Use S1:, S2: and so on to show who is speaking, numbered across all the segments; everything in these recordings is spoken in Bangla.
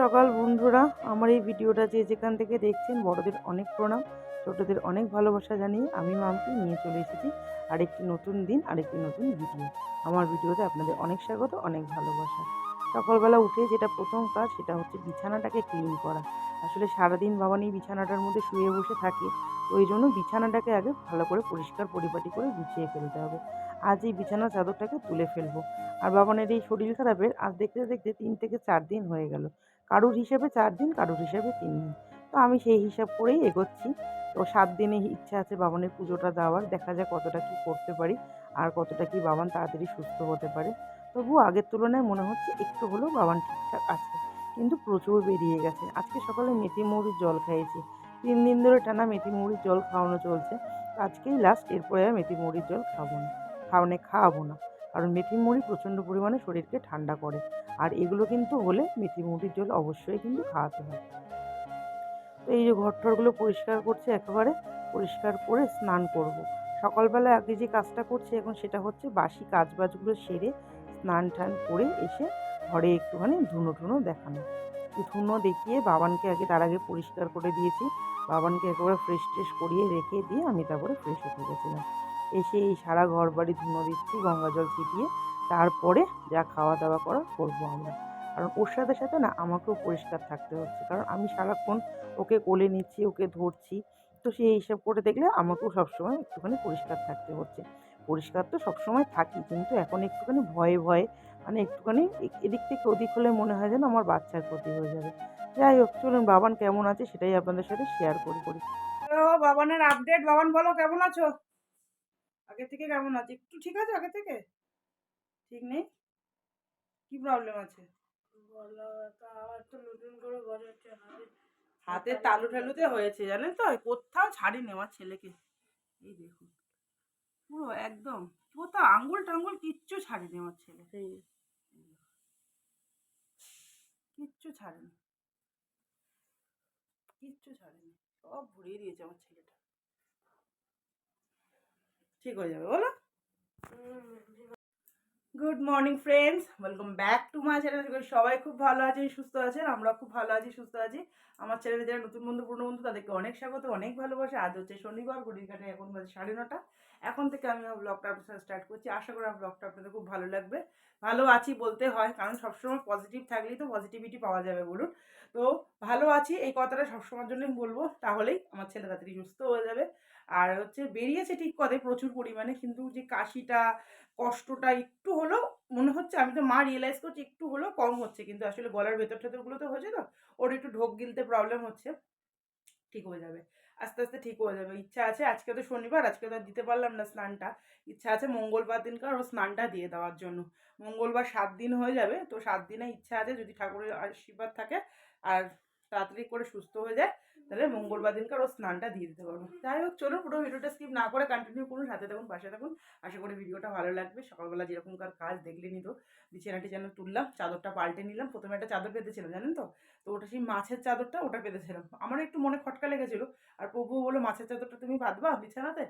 S1: সকাল বন্ধুরা। আমার এই ভিডিওটা যে যেখান থেকে দেখছেন, বড়দের অনেক প্রণাম, ছোটদের অনেক ভালোবাসা জানিয়ে আমি মামকে নিয়ে চলে এসেছি আরেকটি নতুন দিন, আরেকটি নতুন ভিডিও আমার ভিডিওতে আপনাদের অনেক স্বাগত, অনেক ভালোবাসা। সকালবেলা উঠে যেটা প্রথম কাজ, সেটা হচ্ছে বিছানাটাকে ক্লিন করা। আসলে সারাদিন বাবা এই বিছানাটার মধ্যে শুয়ে বসে থাকে ওই জন্য বিছানাটাকে আগে ভালো করে পরিষ্কার পরিপাটি করে গুছিয়ে ফেলতে হবে। আজ এই বিছানার চাদরটাকে তুলে ফেলব। আর বাবানের এই শরীর খারাপের আজ দেখতে দেখতে তিন থেকে চার দিন হয়ে গেল। কারুর হিসেবে চার দিন, কারুর হিসেবে তিন দিন। তো আমি সেই হিসাব করেই এগোচ্ছি। তো সাত দিনে ইচ্ছা আছে বাবানের পুজোটা দেওয়ার। দেখা যায় কতটা কি করতে পারি আর কতটা কি বাবান তাড়াতাড়ি সুস্থ হতে পারে। তবু আগের তুলনায় মনে হচ্ছে একটু হলেও বাবান ঠিকঠাক আছে। কিন্তু প্রচুর বেরিয়ে গেছে। আজকে সকালে মেথি মৌরির জল খাইয়েছি। তিন দিন ধরে টানা মেথি মৌরির জল খাওয়ানো চলছে। আজকেই লাস্ট এরপরে আর মেথি মৌরির জল খাব না। খাওয়ানে খাওয়াবো না। কারণ মেথি মুড়ি প্রচণ্ড পরিমাণে শরীরকে ঠান্ডা করে। আর এগুলো কিন্তু হলে মেথি মুড়ির জল অবশ্যই কিন্তু খাওয়াতে হয় তো এই যে ঘর টরগুলো পরিষ্কার করছে, একেবারে পরিষ্কার করে স্নান করব। সকালবেলা আগে যে কাজটা করছি, এখন সেটা হচ্ছে বাসি কাজ বাজগুলো সেরে স্নান টান করে এসে ঘরে একটুখানি ধুনো টুনো দেখানো। ধুনো দেখিয়ে বাবানকে আগে, তার আগে পরিষ্কার করে দিয়েছি। বাবানকে একেবারে ফ্রেশ ট্রেশ করিয়ে রেখে দিয়ে আমি তারপরে ফ্রেশ হতে গেছিলাম। এসে এই সারা ঘর বাড়ি ধুনো দিচ্ছি, গঙ্গা জল ছিটিয়ে তারপরে যা খাওয়া দাওয়া করা করব আমরা। কারণ ওর সাথে সাথে না আমাকেও পরিষ্কার থাকতে হচ্ছে। কারণ আমি সারাক্ষণ ওকে কোলে নিচ্ছি, ওকে ধরছি। তো সেই হিসাব করে দেখলে আমাকেও সবসময় একটুখানি পরিষ্কার থাকতে হচ্ছে। পরিষ্কার তো সবসময় থাকি, কিন্তু এখন একটুখানি ভয়ে ভয়ে মানে একটুখানি এদিক থেকে ওদিক হলে মনে হয় যেন আমার বাচ্চার ক্ষতি হয়ে যাবে। যাই হোক, চলুন বাবান কেমন আছে সেটাই আপনাদের সাথে শেয়ার করি করি। বাবানের আপডেট বাবান বলো, কেমন আছো? আগে থেকে কেমন আছে? একটু ঠিক আছে আগে থেকে? ঠিক নেই? কি প্রবলেম আছে? হাতের তালু ঠালুতে হয়েছে জানেন তো? কোথাও ছাড়িনি আমার ছেলেকে। এই দেখুন পুরো একদম কোথাও আঙ্গুল টাঙ্গুল কিচ্ছু ছাড়িনি আমার ছেলে। কিচ্ছু ছাড়েনি কিচ্ছু ছাড়েনি সব ভরিয়ে দিয়েছে আমার ছেলেটা। ঠিক হয়ে যাবে বলো। Good morning friends welcome back to my channel সবাই খুব ভালো আছেন, সুস্থ আছেন আমরা খুব ভালো আছি, সুস্থ আছি। আমার চ্যানেলে যারা নতুন বন্ধু, পুরনো বন্ধু, তাদেরকে অনেক স্বাগত, অনেক ভালোবাসা। আজ হচ্ছে শনিবার ঘড়ির কাটে এখন বাজে সাড়ে নটা। এখন থেকে আমি ব্লগটা আপনার সাথে স্টার্ট করছি। আশা করি আমার ব্লগটা আপনাদের খুব ভালো লাগবে। ভালো আছি বলতে হয়, কারণ সবসময় পজিটিভ থাকলেই তো পজিটিভিটি পাওয়া যাবে, বলুন। তো ভালো আছি, এই কথাটা সবসময়ের জন্যই বলব। তাহলেই আমার ছেলে তাড়াতাড়ি সুস্থ হয়ে যাবে। আর হচ্ছে বেরিয়েছে ঠিক কথাই প্রচুর পরিমাণে। কিন্তু যে কাশিটা কষ্টটা একটু হলেও মনে হচ্ছে আমি তো মা রিয়েলাইজ করছি একটু হলেও কম হচ্ছে। কিন্তু আসলে গলার ভেতর ঠেতরগুলো তো হয়েছে তো, ওর একটু ঢোক গিলতে প্রবলেম হচ্ছে। ঠিক হয়ে যাবে। আস্তে আস্তে ঠিক হয়ে যাবে। ইচ্ছা আছে আজকে তো শনিবার, আজকে তো দিতে পারলাম না স্নানটা। ইচ্ছা আছে মঙ্গলবার দিনকার ও স্নানটা দিয়ে দেওয়ার জন্য। মঙ্গলবার সাত দিন হয়ে যাবে, তো সাত দিনে ইচ্ছা আছে যদি ঠাকুরের আশীর্বাদ থাকে, আর তাড়াতাড়ি করে সুস্থ হয়ে যায়, তাহলে মঙ্গলবার দিনকার ও স্নানটা দিয়ে দিতে পারব। যাই হোক, চলো পুরো ভিডিওটা স্কিপ না করে কন্টিনিউ করুন, সাথে থাকুন, পাশে থাকুন। আশা করি ভিডিওটা ভালো লাগবে। সকালবেলা যেরকমকার কাজ দেখলেনি তো বিছানা টিছানা তুললাম, চাদরটা পাল্টে নিলাম। প্রথমে একটা চাদর পেতেছিলাম জানেন তো? তো ওটা সেই মাছের চাদরটা ওটা পেতেছিলাম আমার একটু মনে খটকা লেগেছিলো, আর প্রভু বলল, মাছের চাদরটা তুমি বাঁধবা বিছানাতে?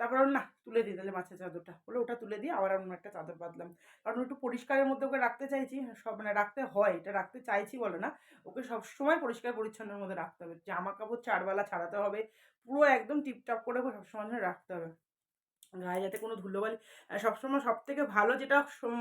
S1: তারপর না, তুলে দিয়ে তাহলে মাছের চাদরটা। বলে ওটা তুলে দিয়ে আবার অন্য একটা চাদর বাঁধলাম। কারণ একটু পরিষ্কারের মধ্যে ওকে রাখতে চাইছি সব মানে রাখতে হয়, এটা রাখতে চাইছি বলে না। ওকে সবসময় পরিষ্কার পরিচ্ছন্নের মধ্যে রাখতে হবে। জামা কাপড় চারবেলা ছাড়াতে হবে, পুরো একদম টিপটপ করে সবসময় রাখতে হবে। গায়ে যাতে কোনো ধুলোবালি সবসময় সব থেকে ভালো যেটা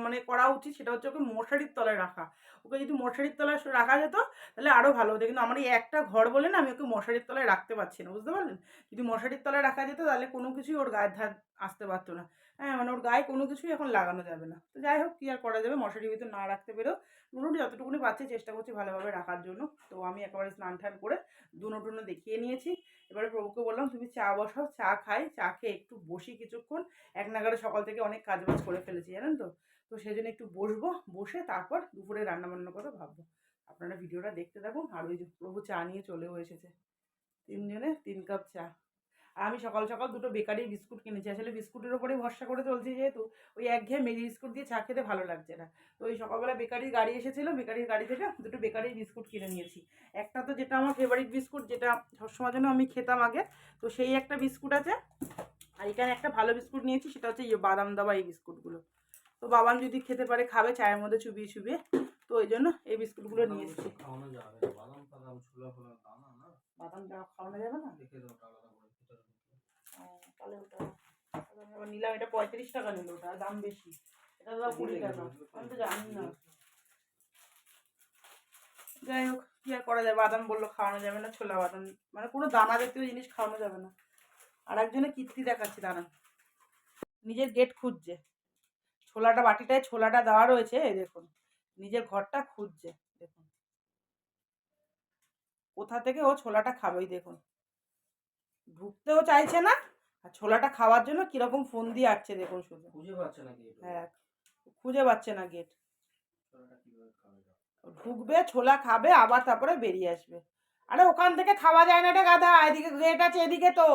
S1: মানে করা উচিত সেটা হচ্ছে ওকে মশারির তলায় রাখা। ওকে যদি মশারির তলায় রাখা যেত তাহলে আরও ভালো হতো। কিন্তু আমার এই একটা ঘর বলে না আমি ওকে মশারির তলায় রাখতে পারছি না, বুঝতে পারলেন? যদি মশারির তলায় রাখা যেত তাহলে কোনো কিছুই ওর গায়ের ধার আসতে পারতো না। হ্যাঁ মানে ওর গায়ে কোনো কিছুই এখন লাগানো যাবে না। তো যাই হোক, কী আর করা যাবে? মশারির ভিতর না রাখতে পেরেও মোটামুটি যতটুকুনি পাচ্ছি চেষ্টা করছি ভালোভাবে রাখার জন্য। তো আমি একেবারে স্নান টান করে দুনো টুনো দেখিয়ে নিয়েছি। এবারে প্রভুকে বললাম, তুমি চা বসাও, চা খাই, চা খেয়ে একটু বসি কিছুক্ষণ এক নাগারে সকাল থেকে অনেক কাজ বাজ করে ফেলেছি, জানেন তো? তো সেই জন্য একটু বসবো, বসে তারপর দুপুরে রান্না বান্না কথা ভাববো। আপনারা ভিডিওটা দেখতে থাকুন, আর ওই যে প্রভু চা নিয়ে চলেও এসেছে। তিনজনে তিন কাপ চা। আর আমি সকাল সকাল দুটো বেকারি বিস্কুট কিনেছি। আসলে বিস্কুটের ওপরেই ভরসা করে চলছি যেহেতু, ওই একঘেয়ে মেরি বিস্কুট দিয়ে চা খেতে ভালো লাগছে না। তো ওই সকালবেলা বেকারির গাড়ি এসেছিল, বেকারির গাড়ি থেকে দুটো বেকারি বিস্কুট কিনে নিয়েছি। একটা তো যেটা আমার ফেভারিট বিস্কুট, যেটা সবসময় জন্য আমি খেতাম আগে, তো সেই একটা বিস্কুট আছে। আর এখানে একটা ভালো বিস্কুট নিয়েছি সেটা হচ্ছে ইয়ে বাদাম দাবা এই বিস্কুটগুলো। তো বাবান যদি খেতে পারে খাবে চায়ের মধ্যে চুবিয়ে চুবিয়ে। তো ওই জন্য এই বিস্কুটগুলো নিয়ে এসেছি।
S2: খাওয়ানো যাবে না বাদাম
S1: খাওয়ানো যাবে তাহলে ওটা নিলাম এটা পঁয়ত্রিশ টাকা নিল ওটা দাম বেশি। এটা দাম কুড়ি টাকা আমি তো জানি না। যাই হোক কি আর করা যায়? বাদাম বলল খাওয়ানো যাবে না ছোলা বাদাম মানে কোনো দানা জাতীয় জিনিস খাওয়ানো যাবে না। আর একজনে কীর্তি দেখাচ্ছি দানা নিজের গেট খুঁজছে। ছোলাটা বাটিটায় ছোলাটা দেওয়া রয়েছে এই দেখুন। নিজের ঘরটা খুঁজছে দেখুন। কোথা থেকে ও ছোলাটা খাবেই দেখুন। ঢুকতেও চাইছে না আর ছোলাটা খাওয়ার জন্য কীরকম ফোন দিয়ে আসছে দেখুন শুধু।
S2: খুঁজে পাচ্ছে এটা
S1: হ্যাঁ খুঁজে পাচ্ছে না গেট। ঢুকবে ছোলা খাবে আবার তারপরে বেরিয়ে আসবে। আরে ওখান থেকে খাওয়া যায় না এটা গাধা এদিকে গেট আছে এদিকে তো।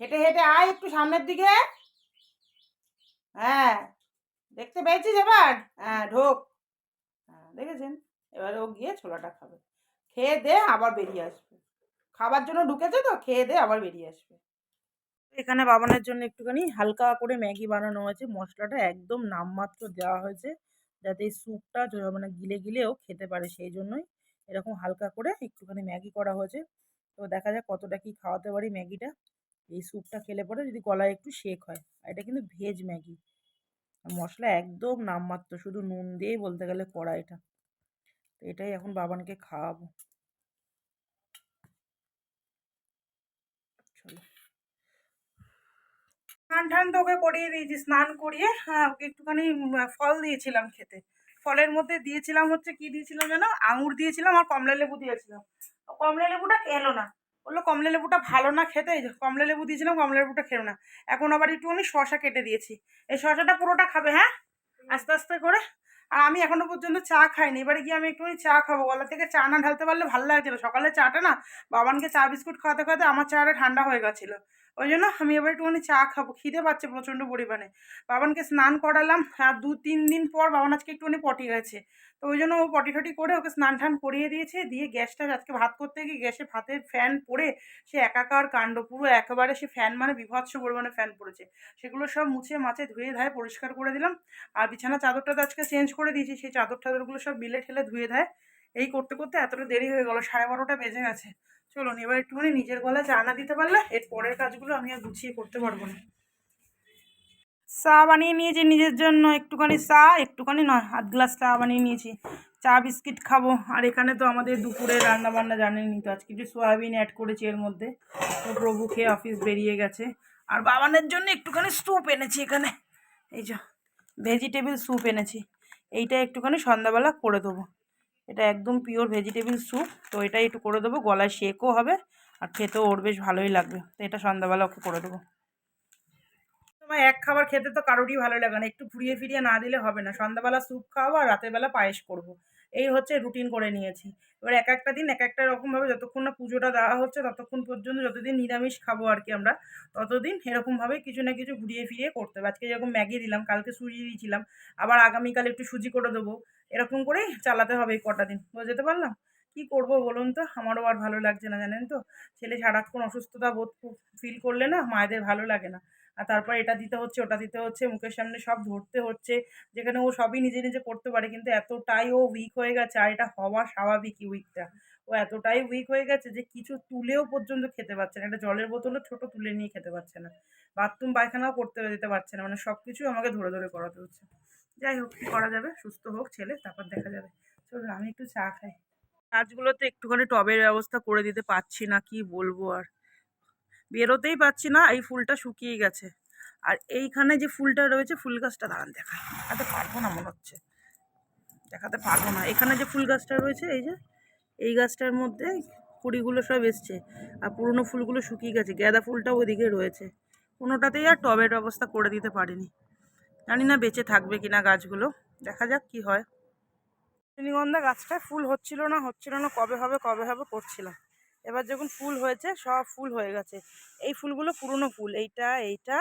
S1: হেঁটে হেঁটে আয় একটু সামনের দিকে। হ্যাঁ দেখতে পেয়েছিস এবার? হ্যাঁ ঢোক। হ্যাঁ দেখেছেন? এবারে ও গিয়ে ছোলাটা খাবে। খেয়ে দে, আবার বেরিয়ে আসবে। খাবার জন্য ঢুকেছে তো, খেয়ে দে, আবার বেরিয়ে আসবে। এখানে বাবানের জন্য একটুখানি হালকা করে ম্যাগি বানানো হয়েছে। মশলাটা একদম নামমাত্র দেওয়া হয়েছে, যাতে এই স্যুপটা মানে গিলে গিলেও খেতে পারে, সেই জন্যই এরকম হালকা করে একটুখানি ম্যাগি করা হয়েছে। তো দেখা যাক কতটা কি খাওয়াতে পারি ম্যাগিটা। এই স্যুপটা খেলে পরে যদি গলায় একটু শেক হয়। আর এটা কিন্তু ভেজ ম্যাগি মশলা একদম নামমাত্র, শুধু নুন দিয়েই বলতে গেলে করা এটা তো এটাই এখন বাবানকে খাওয়াবো। চলো। স্নান টান তো ওকে করিয়ে দিয়েছি, স্নান করিয়ে হ্যাঁ ওকে একটুখানি ফল দিয়েছিলাম খেতে। ফলের মধ্যে দিয়েছিলাম হচ্ছে কি দিয়েছিলাম যেন? আঙুর দিয়েছিলাম আর কমলা লেবু দিয়েছিলাম। কমলা লেবুটা এলো না। বলল, কমলা লেবুটা ভালো না খেতে? কমলা লেবু দিয়েছিলাম, কমলা লেবুটা খেলো না। এখন আবার একটুখানি শশা কেটে দিয়েছি। এই শশাটা পুরোটা খাবে হ্যাঁ? আস্তে আস্তে করে। আর আমি এখনও পর্যন্ত চা খাইনি। এবারে গিয়ে আমি একটুখানি চা খাব। গলা থেকে চা না ঢালতে পারলে ভালো লাগছিল। সকালে চাটা না বাবানকে চা বিস্কুট খাওয়াতে খাওয়াতে আমার চাটা ঠান্ডা হয়ে গেছিল। ওই জন্য আমি এবার একটুখানি চা খাব। খিদে পাচ্ছে প্রচণ্ড পরিমাণে। বাবানকে স্নান করালাম, আর দু তিন দিন পর বাবান আজকে একটুখানি পটি গেছে তো ওই জন্য ও পটি টটি করে ওকে স্নান টান করিয়ে দিয়েছে, দিয়ে গ্যাসটা আজকে ভাত করতে গিয়ে গ্যাসে ভাতের ফ্যান পড়ে সে একাকার কাণ্ড, পুরো একেবারে সে ফ্যান মানে বিভৎস পরিমাণে ফ্যান পড়েছে। সেগুলো সব মুছে মাছে ধুয়ে ধায়ে পরিষ্কার করে দিলাম। আর বিছানা চাদরটা তো আজকে চেঞ্জ করে দিয়েছি, সেই চাদর টাদরগুলো সব বিলে ঠেলে ধুয়ে ধায়। এই করতে করতে এতটা দেরি হয়ে গেলো, সাড়ে বারোটা বেজে গেছে। চলুন, এবার একটুখানি নিজের গলা চা না দিতে পারলে এর পরের কাজগুলো আমি আর গুছিয়ে করতে পারব না। চা বানিয়ে নিয়েছি নিজের জন্য, একটুখানি চা, একটুখানি নয়, হাত গ্লাস চা বানিয়ে নিয়েছি। চা, বিস্কিট খাব, আর এখানে তো আমাদের দুপুরে রান্না বান্না জানেনই তো আজকে একটু সয়াবিন অ্যাড করেছি এর মধ্যে। তো প্রভু খেয়ে অফিস বেরিয়ে গেছে। আর বাবানের জন্য একটুখানি স্যুপ এনেছি এখানে। এই যে ভেজিটেবল স্যুপ এনেছি। এইটা একটুখানি সন্ধ্যাবেলা করে দেবো। এটা একদম পিওর ভেজিটেবিল স্যুপ তো এটাই একটু করে দেবো, গলায় শেকও হবে আর খেতেও ওর বেশ ভালোই লাগবে, তো এটা সন্ধ্যাবেলা ওকে করে দেবো। তোমার এক খাবার খেতে তো কারোরই ভালো লাগে না, একটু ঘুরিয়ে ফিরিয়ে না দিলে হবে না, সন্ধ্যাবেলা স্যুপ খাওয়াবো আর রাতের বেলা পায়েস করব। এই হচ্ছে রুটিন করে নিয়েছি। এবার এক একটা দিন এক একটা রকমভাবে যতক্ষণ না পুজোটা দেওয়া হচ্ছে, ততক্ষণ পর্যন্ত যতদিন নিরামিষ খাব আর কি আমরা, ততদিন এরকমভাবে কিছু না কিছু ঘুরিয়ে ফিরিয়ে করতে হবে। আজকে যেরকম ম্যাগি দিলাম, কালকে সুজি দিয়েছিলাম, আবার আগামীকাল একটু সুজি করে দেবো। এরকম করেই চালাতে হবে এই কটা দিন বুঝতে পারলাম? কি করব বলুন তো? আমারও আর ভালো লাগছে না, জানেন তো? ছেলে সারাক্ষণ অসুস্থতা বোধ ফিল করলে না মায়েদের ভালো লাগে না। আর তারপর এটা দিতে হচ্ছে, ওটা দিতে হচ্ছে, মুখের সামনে সব ধরতে হচ্ছে, যেখানে ও সবই নিজে নিজে করতে পারে, কিন্তু এতটাই ও উইক হয়ে গেছে, আর এটা হওয়া স্বাভাবিকই উইকটা ও এতটাই উইক হয়ে গেছে যে কিছু তুলেও পর্যন্ত খেতে পারছে না, একটা জলের বোতলও ছোট তুলে নিয়ে খেতে পারছে না। বাথরুম পায়খানাও করতে দিতে পারছে না মানে সব কিছু আমাকে ধরে ধরে করাতে হচ্ছে। যাই হোক, কী করা যাবে? সুস্থ হোক ছেলে, তারপর দেখা যাবে। চলুন, আমি একটু চা খাই। গাছগুলোতে একটুখানি টবের ব্যবস্থা করে দিতে পারছি না, কি বলব আর। বেরোতেই পারছি না, এই ফুলটা শুকিয়ে গেছে। আর এইখানে যে ফুলটা রয়েছে, ফুল গাছটা দাঁড়ান দেখা দেখাতে পারব না, মনে হচ্ছে। দেখাতে পারব না। এখানে যে ফুল গাছটা রয়েছে, এই যে, এই গাছটার মধ্যে কুড়িগুলো সব এসছে। আর পুরনো ফুলগুলো শুকিয়ে গেছে। গাঁদা ফুলটাও ওদিকে রয়েছে। কোনোটাতেই আর টবের ব্যবস্থা করে দিতে পারিনি। জানি না বেঁচে থাকবে কিনা গাছগুলো। দেখা যাক কি হয়। রজনীগন্ধা গাছটায় ফুল হচ্ছিল না হচ্ছিল না। কবে হবে কবে হবে, করছিলাম। এবার যখন ফুল হয়েছে, সব ফুল হয়ে গেছে। এই ফুলগুলো পুরনো ফুল, এইটা এইটা,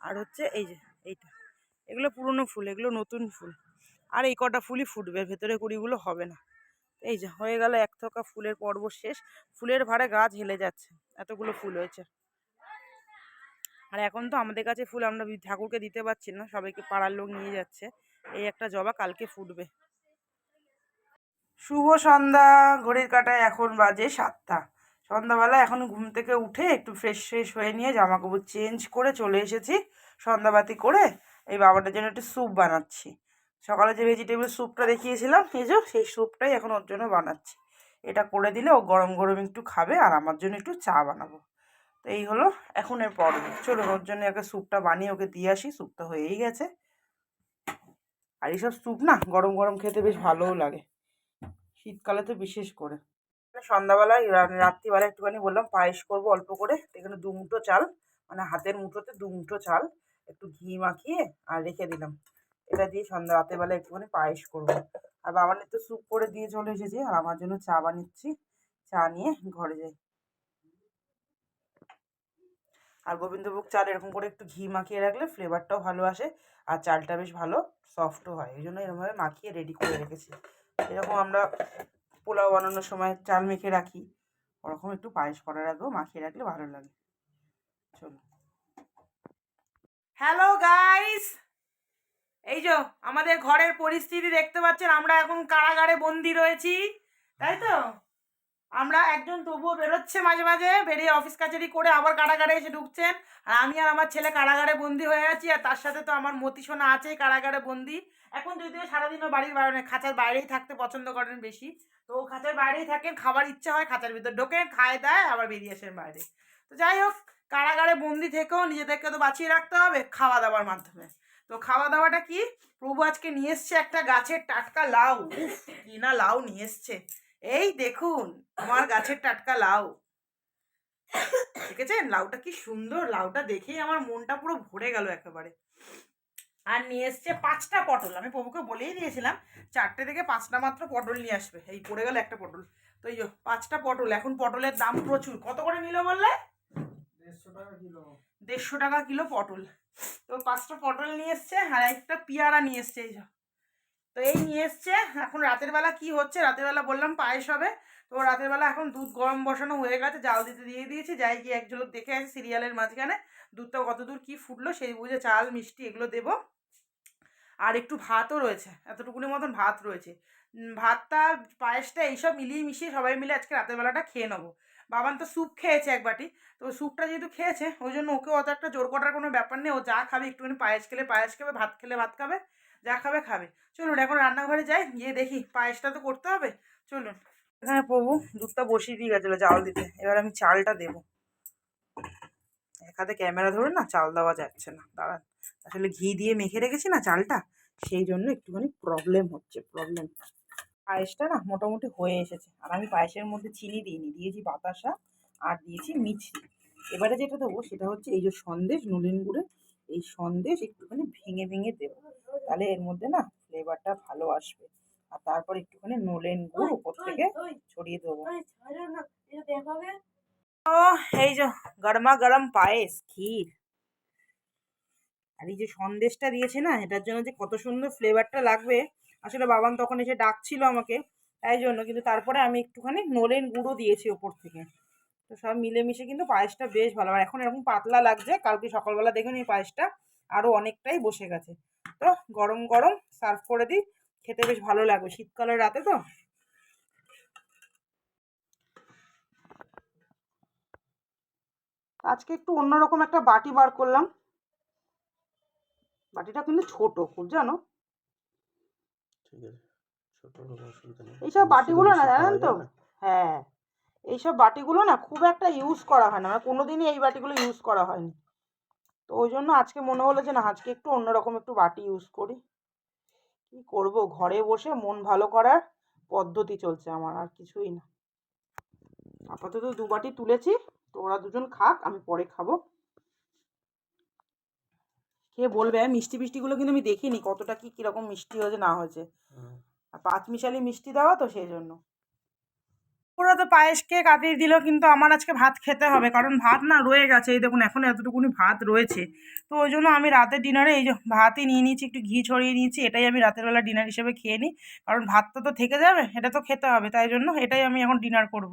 S1: আর হচ্ছে এই যে, এইটা। এগুলো পুরনো ফুল, এগুলো নতুন ফুল। আর এই কটা ফুলই ফুটবে, ভেতরে কুড়িগুলো হবে না। এই যে, হয়ে গেল এক থোকা ফুলের পর্ব শেষ। ফুলের ভারে গাছ হেলে যাচ্ছে, এতগুলো ফুল হয়েছে। আর এখন তো আমাদের কাছে ফুল আমরা ঠাকুরকে দিতে পারছি না, সবাইকে পাড়ার লোক নিয়ে যাচ্ছে। এই একটা জবা কালকে ফুটবে। শুভ সন্ধ্যা, ঘড়ির কাটায় এখন বাজে সাতটা। সন্ধ্যাবেলা এখন ঘুম থেকে উঠে একটু ফ্রেশ ফ্রেশ হয়ে নিয়ে জামা কাপড় চেঞ্জ করে চলে এসেছি সন্ধ্যাবাতি করে এই বাবাটার জন্য একটু স্যুপ বানাচ্ছি। সকালে যে ভেজিটেবল স্যুপটা দেখিয়েছিলাম, এই যে সেই স্যুপটাই এখন ওর জন্য বানাচ্ছি। এটা করে দিলে ও গরম গরম একটু খাবে আর আমার জন্য একটু চা বানাবো। তো এই হলো এখন এর পর্ব। চলুন ওর জন্য একটা স্যুপটা বানিয়ে ওকে দিয়ে আসি স্যুপটা হয়েই গেছে। আর এইসব স্যুপ না গরম গরম খেতে বেশ ভালোও লাগে। শীতকালে তো বিশেষ করে। সন্ধ্যাবেলায় রাত্রিবেলা একটুখানি বললাম পায়েস করব অল্প করে। এখানে দু মুঠো চাল মানে হাতের মুঠোতে দু মুঠো চাল, একটু ঘি মাখিয়ে আর রেখে দিলাম। এটা দিয়ে সন্ধ্যা রাতেরবেলা একটুখানি পায়েস করব। আর বাবার তো স্যুপ করে দিয়ে চলে এসেছি, আর আমার জন্য চা বানিয়েছি চা নিয়ে ঘরে যাই। আর গোবিন্দভোগ চাল এরকম করে একটু ঘি মাখিয়ে রাখলে ফ্লেভারটাও ভালো আসে, আর চালটা বেশ ভালো, সফটও হয়। এই জন্য এরকমভাবে মাখিয়ে রেডি করে রেখেছি। এরকম আমরা পোলাও বানানোর সময় চাল মেখে রাখি। ওরকম একটু পায়েস করার আগেও মাখিয়ে রাখলে ভালো লাগে। চলো। হ্যালো গাইস এই যে, আমাদের ঘরের পরিস্থিতি দেখতে পাচ্ছেন, আমরা এখন কারাগারে বন্দি রয়েছি। তাই তো? আমরা একজন তবুও বেরোচ্ছে মাঝে মাঝে, বেরিয়ে অফিস কাছারি করে আবার কারাগারে এসে ঢুকছেন। আর আমি আর আমার ছেলে কারাগারে বন্দি হয়ে আছি, আর তার সাথে তো আমার মতিসোনা আছেই কারাগারে বন্দি। এখন যদিও সারাদিনও বাড়ির বাইরে খাঁচার বাইরেই থাকতে পছন্দ করেন বেশি। তো খাঁচার বাইরেই থাকেন খাবার ইচ্ছা হয় খাঁচার ভিতর ঢোকেন খায় দেয় আবার বেরিয়ে আসেন বাইরে। তো যাই হোক কারাগারে বন্দি থেকেও নিজেদেরকে তো বাঁচিয়ে রাখতে হবে খাওয়া দাওয়ার মাধ্যমে। তো খাওয়া দাওয়াটা কি? প্রভু আজকে নিয়ে এসছে একটা গাছের টাটকা লাউ। উফ, কি না লাউ নিয়ে এসছে। এই দেখুন আমার গাছের টাটকা লাউ। দেখেছেন? লাউটা কি সুন্দর লাউটা দেখেই আমার মনটা পুরো ভরে গেল একেবারে। আর নিয়ে এসছে পাঁচটা পটল। আমি প্রভুকে বলেই দিয়েছিলাম চারটে থেকে পাঁচটা মাত্র পটল নিয়ে আসবে। এই পড়ে গেল একটা পটল। তো এই পাঁচটা পটল। এখন পটলের দাম প্রচুর। কত করে নিল বললে?
S2: দেড়শো টাকা কিলো।
S1: দেড়শো টাকা কিলো পটল। তো পাঁচটা পটল নিয়ে এসছে আর একটা পেয়ারা নিয়ে এসছে এই তো এই নিয়ে এসছে এখন রাতের বেলা কি হচ্ছে? রাতের বেলা বললাম পায়েস হবে। তো রাতের বেলা এখন দুধ গরম বসানো হয়ে গেছে জাল দিতে দিয়ে দিয়েছি। যাই গিয়ে এক ঝলক দেখে আছে সিরিয়ালের মাঝখানে। দুধটা কতদূর কি ফুটলো সেই বুঝে চাল মিষ্টি এগুলো দেবো। আর একটু ভাতও রয়েছে, এতটুকুনি মতন ভাত রয়েছে। ভাতটা, পায়েসটা এইসব মিলিয়ে মিশিয়ে সবাই মিলে আজকে রাতের বেলাটা খেয়ে নেব। বাবান তো স্যুপ খেয়েছে এক বাটি, তো স্যুপটা যেহেতু খেয়েছে, ওই জন্য ওকে অত একটা জোর করার কোনো ব্যাপার নেই, ও যা খাবে, একটুখানি পায়েস খেলে পায়েস খাবে, ভাত খেলে ভাত খাবে, যা খাবে খাবে। চলুন এখন রান্নাঘরে যাই, গিয়ে দেখি পায়েসটা তো করতে হবে, চলুন। এখানে প্রভু দুধটা বসিয়ে দিয়ে গেছিল চাল দিতে, এবার আমি চালটা দেবো। এক হাতে ক্যামেরা ধরে না, চাল দেওয়া যাচ্ছে না, দাঁড়ান। আসলে ঘি দিয়ে মেখে রেখেছি না চালটা সেই জন্য একটুখানি প্রবলেম হচ্ছে প্রবলেম পায়েসটা না মোটামুটি হয়ে এসেছে আর আমি পায়েসের মধ্যে চিনি দিইনি দিয়েছি বাতাসা আর দিয়েছি মিছরি এবারে যেটা দেবো সেটা হচ্ছে এই যে সন্দেশ নুলিন গুড়ে এই সন্দেশ একটুখানি ভেঙে ভেঙে দেবো। তাহলে এর মধ্যে না ফ্লেভারটা ভালো আসবে। আর তারপর একটুখানি নলেন গুড় উপর থেকে ছড়িয়ে দেবো। ও এই যে গরমা গরম পায়েস ক্ষীর। আর এই যে সন্দেশটা দিয়েছে না, এটার জন্য যে কত সুন্দর ফ্লেভারটা লাগবে, আসলে বাবান তখন এসে ডাকছিল আমাকে, তাই জন্য, কিন্তু তারপরে আমি একটুখানি নলেন গুঁড়ো দিয়েছি ওপর থেকে। তো সব মিলেমিশে কিন্তু পায়েসটা বেশ ভালো, আর এখন এরকম পাতলা লাগছে, কালকে সকালবেলা দেখুন এই পায়েসটা আরও অনেকটাই বসে গেছে। তো গরম গরম সার্ভ করে দিই, খেতে বেশ ভালো লাগবে, শীতকালের রাতে তো। আজকে একটু অন্যরকম একটা বাটি বার করলাম। বাটিটা কিন্তু ছোট খুব জানো? এইসব বাটিগুলো না জানেন তো? হ্যাঁ। এইসব বাটিগুলো না খুব একটা ইউজ করা হয় না। আমার কোনোদিনই এই বাটিগুলো ইউজ করা হয়নি। তো ওই জন্য আজকে মনে হলো যে না আজকে একটু অন্যরকম একটু বাটি ইউজ করি। কি করব? ঘরে বসে মন ভালো করার পদ্ধতি চলছে আমার আর কিছুই না। আপাতত দু বাটি তুলেছি তো ওরা দুজন খাক আমি পরে খাব। কে বলবে? মিষ্টি মিষ্টিগুলো কিন্তু আমি দেখিনি কতটা কি কীরকম মিষ্টি হয়েছে না হয়েছে। আর পাঁচ মিশালি মিষ্টি দেওয়া তো সেই জন্য। ওরা তো পায়েস খেয়ে কাটিয়ে দিল কিন্তু আমার আজকে ভাত খেতে হবে কারণ ভাত না রয়ে গেছে। এই দেখুন এখন এতটুকুনি ভাত রয়েছে। তো ওই জন্য আমি রাতের ডিনারে এই যে ভাতই নিয়ে নিয়েছি একটু ঘি ছড়িয়ে নিয়েছি এটাই আমি রাতের বেলা ডিনার হিসেবে খেয়ে নিই। কারণ ভাতটা তো থেকে যাবে এটা তো খেতে হবে তাই জন্য এটাই আমি এখন ডিনার করব।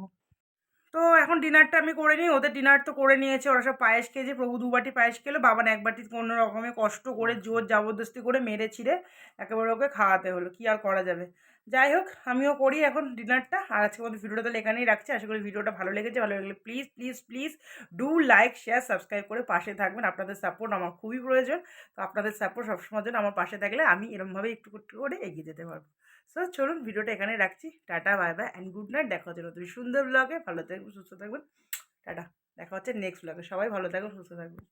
S1: তো এখন ডিনারটা আমি করে নিই ওদের ডিনার তো করে নিয়েছে ওরা সব পায়েস খেয়েছে প্রভু দু বাটি পায়েস খেলো বাবান এক বাটি কোনো রকমে কষ্ট করে জোর জবরদস্তি করে মেরে ছিঁড়ে একেবারে ওকে খাওয়াতে হলো কি আর করা যাবে? যাই হোক আমিও করি এখন ডিনারটা আর আজকে মধ্যে ভিডিওটা তাহলে এখানেই রাখছি আশা করি ভিডিওটা ভালো লেগেছে ভালো লাগলে please please please do like share subscribe করে পাশে থাকবেন আপনাদের সাপোর্ট আমার খুবই প্রয়োজন তো আপনাদের সাপোর্ট সবসময় জন্য আমার পাশে থাকলে আমি এরমভাবে একটু একটু করে এগিয়ে যেতে পারব। সো চলুন ভিডিওটা এখানে রাখছি। Tata, bye bye and good night দেখা হচ্ছে নতুন সুন্দর ব্লগে ভালো থাকবেন, সুস্থ থাকবেন। টাটা, দেখা হচ্ছে নেক্সট ব্লগে সবাই ভালো থাকবেন, সুস্থ থাকবেন।